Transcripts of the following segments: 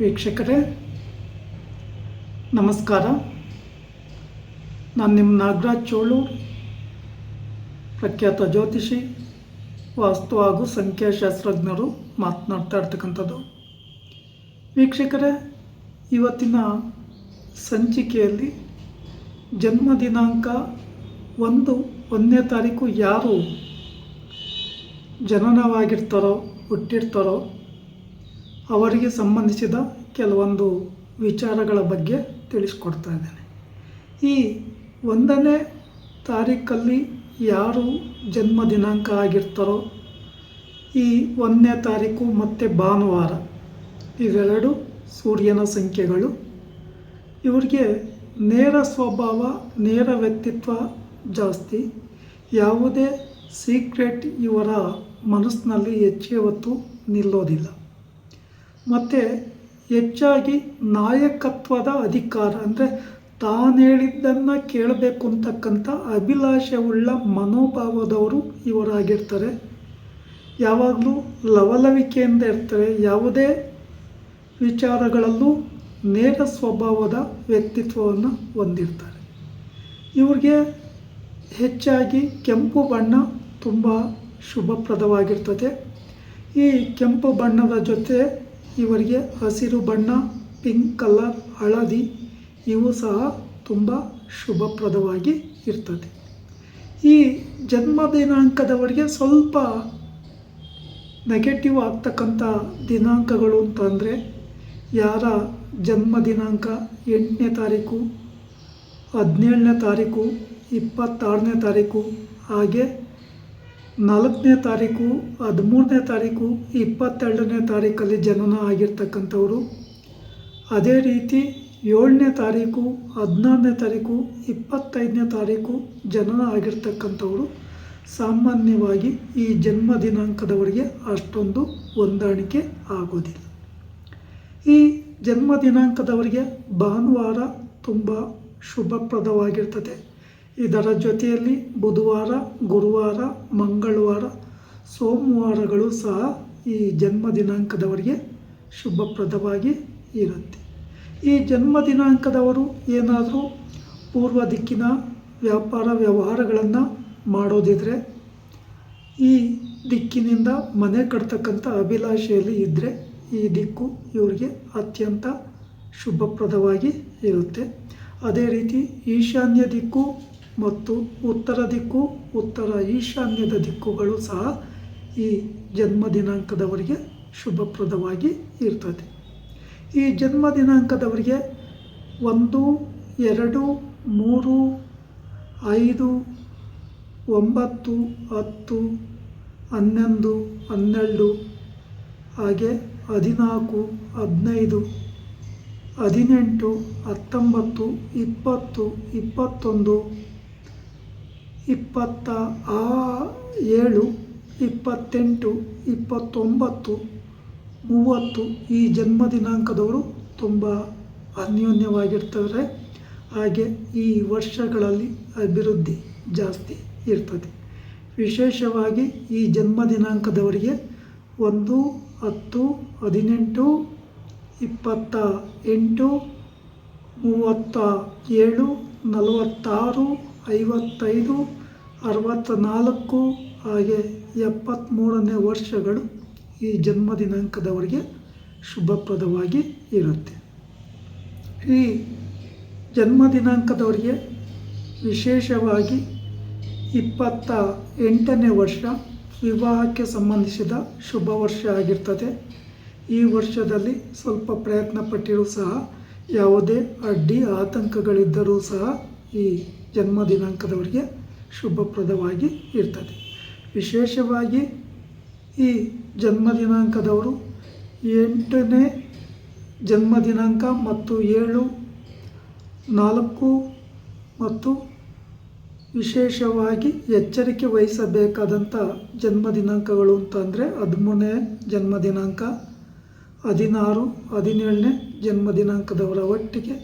ವೀಕ್ಷಕರೇ, ನಮಸ್ಕಾರ. ನಾನು ನಿಮ್ಮ ನಾಗರಾಜ್ ಚೋಳು, ಪ್ರಖ್ಯಾತ ಜ್ಯೋತಿಷಿ, ವಾಸ್ತು ಹಾಗೂ ಸಂಖ್ಯಾಶಾಸ್ತ್ರಜ್ಞರು ಮಾತನಾಡ್ತಾ ಇರ್ತಕ್ಕಂಥದ್ದು. ವೀಕ್ಷಕರೇ, ಇವತ್ತಿನ ಸಂಚಿಕೆಯಲ್ಲಿ ಜನ್ಮ ದಿನಾಂಕ ಒಂದು, ಒಂದನೇ ತಾರೀಕು ಯಾರು ಜನನವಾಗಿರ್ತಾರೋ, ಹುಟ್ಟಿರ್ತಾರೋ ಅವರಿಗೆ ಸಂಬಂಧಿಸಿದ ಕೆಲವೊಂದು ವಿಚಾರಗಳ ಬಗ್ಗೆ ತಿಳಿಸ್ಕೊಡ್ತಾ ಇದ್ದೇನೆ. ಈ ಒಂದನೇ ತಾರೀಕಲ್ಲಿ ಯಾರು ಜನ್ಮ ದಿನಾಂಕ ಆಗಿರ್ತಾರೋ, ಈ ಒಂದನೇ ತಾರೀಕು ಮತ್ತು ಭಾನುವಾರ, ಇವೆರಡು ಸೂರ್ಯನ ಸಂಖ್ಯೆಗಳು. ಇವರಿಗೆ ನೇರ ಸ್ವಭಾವ, ನೇರ ವ್ಯಕ್ತಿತ್ವ ಜಾಸ್ತಿ. ಯಾವುದೇ ಸೀಕ್ರೆಟ್ ಇವರ ಮನಸ್ಸಿನಲ್ಲಿ ಹೆಚ್ಚಿಗೆ ಹೊತ್ತು ನಿಲ್ಲೋದಿಲ್ಲ. ಮತ್ತು ಹೆಚ್ಚಾಗಿ ನಾಯಕತ್ವದ ಅಧಿಕಾರ, ಅಂದರೆ ತಾನು ಹೇಳಿದ್ದನ್ನು ಕೇಳಬೇಕು ಅಂತಕ್ಕಂಥ ಅಭಿಲಾಷೆಯುಳ್ಳ ಮನೋಭಾವದವರು ಇವರಾಗಿರ್ತಾರೆ. ಯಾವಾಗಲೂ ಲವಲವಿಕೆಯಿಂದ ಇರ್ತಾರೆ. ಯಾವುದೇ ವಿಚಾರಗಳಲ್ಲೂ ನೇರ ಸ್ವಭಾವದ ವ್ಯಕ್ತಿತ್ವವನ್ನು ಹೊಂದಿರ್ತಾರೆ. ಇವ್ರಿಗೆ ಹೆಚ್ಚಾಗಿ ಕೆಂಪು ಬಣ್ಣ ತುಂಬ ಶುಭಪ್ರದವಾಗಿರ್ತದೆ. ಈ ಕೆಂಪು ಬಣ್ಣದ ಜೊತೆ ಇವರಿಗೆ ಹಸಿರು ಬಣ್ಣ, ಪಿಂಕ್ ಕಲರ್, ಹಳದಿ, ಇವು ಸಹ ತುಂಬ ಶುಭಪ್ರದವಾಗಿ ಇರ್ತದೆ. ಈ ಜನ್ಮ ದಿನಾಂಕದವರಿಗೆ ಸ್ವಲ್ಪ ನೆಗೆಟಿವ್ ಆಗ್ತಕ್ಕಂಥ ದಿನಾಂಕಗಳು ಅಂತಂದರೆ ಯಾರ ಜನ್ಮ ದಿನಾಂಕ ಎಂಟನೇ ತಾರೀಕು, ಹದಿನೇಳನೇ ತಾರೀಕು, ಇಪ್ಪತ್ತಾರನೇ ತಾರೀಕು, ಹಾಗೆ ನಾಲ್ಕನೇ ತಾರೀಕು, ಹದಿಮೂರನೇ ತಾರೀಕು, ಇಪ್ಪತ್ತೆರಡನೇ ತಾರೀಕಲ್ಲಿ ಜನನ ಆಗಿರ್ತಕ್ಕಂಥವ್ರು. ಅದೇ ರೀತಿ ಏಳನೇ ತಾರೀಕು, ಹದಿನಾರನೇ ತಾರೀಕು, ಇಪ್ಪತ್ತೈದನೇ ತಾರೀಕು ಜನನ ಆಗಿರ್ತಕ್ಕಂಥವ್ರು. ಸಾಮಾನ್ಯವಾಗಿ ಈ ಜನ್ಮ ದಿನಾಂಕದವರಿಗೆ ಅಷ್ಟೊಂದು ಹೊಂದಾಣಿಕೆ ಆಗೋದಿಲ್ಲ. ಈ ಜನ್ಮ ದಿನಾಂಕದವರಿಗೆ ಭಾನುವಾರ ತುಂಬ ಶುಭಪ್ರದವಾಗಿರ್ತದೆ. ಇದರ ಜೊತೆಯಲ್ಲಿ ಬುಧವಾರ, ಗುರುವಾರ, ಮಂಗಳವಾರ, ಸೋಮವಾರಗಳು ಸಹ ಈ ಜನ್ಮ ದಿನಾಂಕದವರಿಗೆ ಶುಭಪ್ರದವಾಗಿ ಇರುತ್ತೆ. ಈ ಜನ್ಮ ದಿನಾಂಕದವರು ಏನಾದರೂ ಪೂರ್ವ ದಿಕ್ಕಿನ ವ್ಯಾಪಾರ ವ್ಯವಹಾರಗಳನ್ನು ಮಾಡೋದಿದ್ರೆ, ಈ ದಿಕ್ಕಿನಿಂದ ಮನೆ ಕಟ್ತಕ್ಕಂಥ ಅಭಿಲಾಷೆಯಲ್ಲಿ ಇದ್ದರೆ ಈ ದಿಕ್ಕು ಇವರಿಗೆ ಅತ್ಯಂತ ಶುಭಪ್ರದವಾಗಿ ಇರುತ್ತೆ. ಅದೇ ರೀತಿ ಈಶಾನ್ಯ ದಿಕ್ಕು ಮತ್ತು ಉತ್ತರ ದಿಕ್ಕು, ಉತ್ತರ ಈಶಾನ್ಯದ ದಿಕ್ಕುಗಳು ಸಹ ಈ ಜನ್ಮ ದಿನಾಂಕದವರಿಗೆ ಶುಭಪ್ರದವಾಗಿ ಇರ್ತದೆ. ಈ ಜನ್ಮ ದಿನಾಂಕದವರಿಗೆ ಒಂದು, ಎರಡು, ಮೂರು, ಐದು, ಒಂಬತ್ತು, ಹತ್ತು, ಹನ್ನೊಂದು, ಹನ್ನೆರಡು, ಹಾಗೆ ಹದಿನಾಲ್ಕು, ಹದಿನೈದು, ಹದಿನೆಂಟು, ಹತ್ತೊಂಬತ್ತು, ಇಪ್ಪತ್ತು, ಇಪ್ಪತ್ತೊಂದು ಇಪ್ಪತ್ತ ಆ ಏಳು, ಇಪ್ಪತ್ತೆಂಟು, ಇಪ್ಪತ್ತೊಂಬತ್ತು, ಮೂವತ್ತು ಈ ಜನ್ಮ ದಿನಾಂಕದವರು ತುಂಬ ಅನ್ಯೋನ್ಯವಾಗಿರ್ತಾರೆ ಹಾಗೆ ಈ ವರ್ಷಗಳಲ್ಲಿ ಅಭಿವೃದ್ಧಿ ಜಾಸ್ತಿ ಇರ್ತದೆ. ವಿಶೇಷವಾಗಿ ಈ ಜನ್ಮ ದಿನಾಂಕದವರಿಗೆ ಒಂದು, ಹತ್ತು, ಹದಿನೆಂಟು, ಇಪ್ಪತ್ತ ಎಂಟು, ಮೂವತ್ತ ಏಳು, ನಲವತ್ತಾರು, ಐವತ್ತೈದು ಅರವತ್ತ ನಾಲ್ಕು ಹಾಗೆ ಎಪ್ಪತ್ತ್ಮೂರನೇ ವರ್ಷಗಳು ಈ ಜನ್ಮ ದಿನಾಂಕದವರಿಗೆ ಶುಭಪ್ರದವಾಗಿ ಇರುತ್ತೆ. ಈ ಜನ್ಮ ದಿನಾಂಕದವರಿಗೆ ವಿಶೇಷವಾಗಿ ಇಪ್ಪತ್ತ ಎಂಟನೇ ವರ್ಷ ವಿವಾಹಕ್ಕೆ ಸಂಬಂಧಿಸಿದ ಶುಭ ವರ್ಷ ಆಗಿರ್ತದೆ. ಈ ವರ್ಷದಲ್ಲಿ ಸ್ವಲ್ಪ ಪ್ರಯತ್ನ ಪಟ್ಟಿರೂ ಸಹ ಯಾವುದೇ ಅಡ್ಡಿ ಆತಂಕಗಳಿದ್ದರೂ ಸಹ ಈ ಜನ್ಮ ದಿನಾಂಕದವರಿಗೆ ಶುಭಪ್ರದವಾಗಿ ಇರ್ತದೆ. ವಿಶೇಷವಾಗಿ ಈ ಜನ್ಮ ದಿನಾಂಕದವರು ಎಂಟನೇ ಜನ್ಮ ದಿನಾಂಕ ಮತ್ತು ಏಳು, ನಾಲ್ಕು ಮತ್ತು ವಿಶೇಷವಾಗಿ ಎಚ್ಚರಿಕೆ ವಹಿಸಬೇಕಾದಂಥ ಜನ್ಮ ದಿನಾಂಕಗಳು ಅಂತಂದರೆ ಹದಿಮೂರನೇ ಜನ್ಮ ದಿನಾಂಕ ಹದಿನಾರು, ಹದಿನೇಳನೇ ಜನ್ಮ ದಿನಾಂಕದವರ ಒಟ್ಟಿಗೆ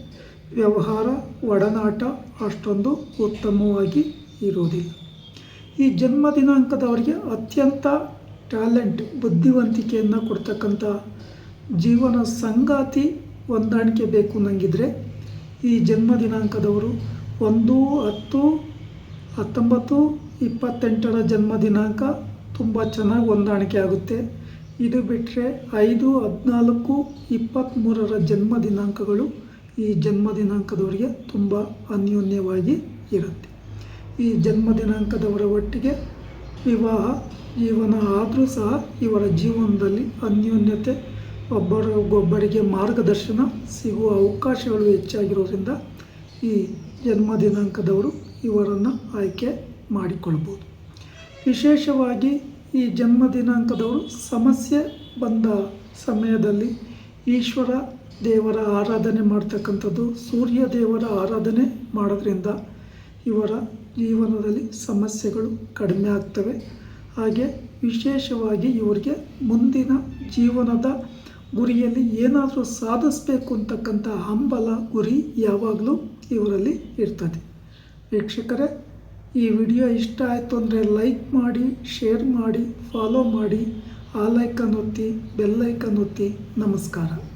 ವ್ಯವಹಾರ, ಒಡನಾಟ ಅಷ್ಟೊಂದು ಉತ್ತಮವಾಗಿ ಇರುವುದಿಲ್ಲ. ಈ ಜನ್ಮ ದಿನಾಂಕದವರಿಗೆ ಅತ್ಯಂತ ಟ್ಯಾಲೆಂಟ್, ಬುದ್ಧಿವಂತಿಕೆಯನ್ನು ಕೊಡ್ತಕ್ಕಂಥ ಜೀವನ ಸಂಗಾತಿ ಹೊಂದಾಣಿಕೆ ಬೇಕು ನನಗಿದ್ರೆ ಈ ಜನ್ಮ ದಿನಾಂಕದವರು ಒಂದು, ಹತ್ತು, ಹತ್ತೊಂಬತ್ತು, ಇಪ್ಪತ್ತೆಂಟರ ಜನ್ಮ ದಿನಾಂಕ ತುಂಬ ಚೆನ್ನಾಗಿ ಹೊಂದಾಣಿಕೆ ಆಗುತ್ತೆ. ಇದು ಬಿಟ್ಟರೆ ಐದು, ಹದಿನಾಲ್ಕು ಇಪ್ಪತ್ತ್ಮೂರರ ಜನ್ಮ ದಿನಾಂಕಗಳು ಈ ಜನ್ಮ ದಿನಾಂಕದವರಿಗೆ ತುಂಬ ಅನ್ಯೋನ್ಯವಾಗಿ ಇರುತ್ತೆ. ಈ ಜನ್ಮ ದಿನಾಂಕದವರ ಒಟ್ಟಿಗೆ ವಿವಾಹ ಜೀವನ ಆದರೂ ಸಹ ಇವರ ಜೀವನದಲ್ಲಿ ಅನ್ಯೋನ್ಯತೆ ಒಬ್ಬರಿಗೊಬ್ಬರಿಗೆ ಮಾರ್ಗದರ್ಶನ ಸಿಗುವ ಅವಕಾಶಗಳು ಹೆಚ್ಚಾಗಿರೋದ್ರಿಂದ ಈ ಜನ್ಮ ದಿನಾಂಕದವರು ಇವರನ್ನು ಆಯ್ಕೆ ಮಾಡಿಕೊಳ್ಬೋದು. ವಿಶೇಷವಾಗಿ ಈ ಜನ್ಮ ದಿನಾಂಕದವರು ಸಮಸ್ಯೆ ಬಂದ ಸಮಯದಲ್ಲಿ ಈಶ್ವರ ದೇವರ ಆರಾಧನೆ ಮಾಡ್ತಕ್ಕಂಥದ್ದು ಸೂರ್ಯ ದೇವರ ಆರಾಧನೆ ಮಾಡೋದ್ರಿಂದ ಇವರ ಜೀವನದಲ್ಲಿ ಸಮಸ್ಯೆಗಳು ಕಡಿಮೆ ಆಗ್ತವೆ. ಹಾಗೆ ವಿಶೇಷವಾಗಿ ಇವರಿಗೆ ಮುಂದಿನ ಜೀವನದ ಗುರಿಯಲ್ಲಿ ಏನಾದರೂ ಸಾಧಿಸಬೇಕು ಅಂತಕ್ಕಂಥ ಹಂಬಲ, ಗುರಿ ಯಾವಾಗಲೂ ಇವರಲ್ಲಿ ಇರ್ತದೆ. ವೀಕ್ಷಕರೇ, ಈ ವಿಡಿಯೋ ಇಷ್ಟ ಆಯಿತು ಅಂದರೆ ಲೈಕ್ ಮಾಡಿ, ಶೇರ್ ಮಾಡಿ, ಫಾಲೋ ಮಾಡಿ, ಆ ಲೈಕನ್ ಒತ್ತಿ ಬೆಲ್ಲೈಕನ್ ಒತ್ತಿ. ನಮಸ್ಕಾರ.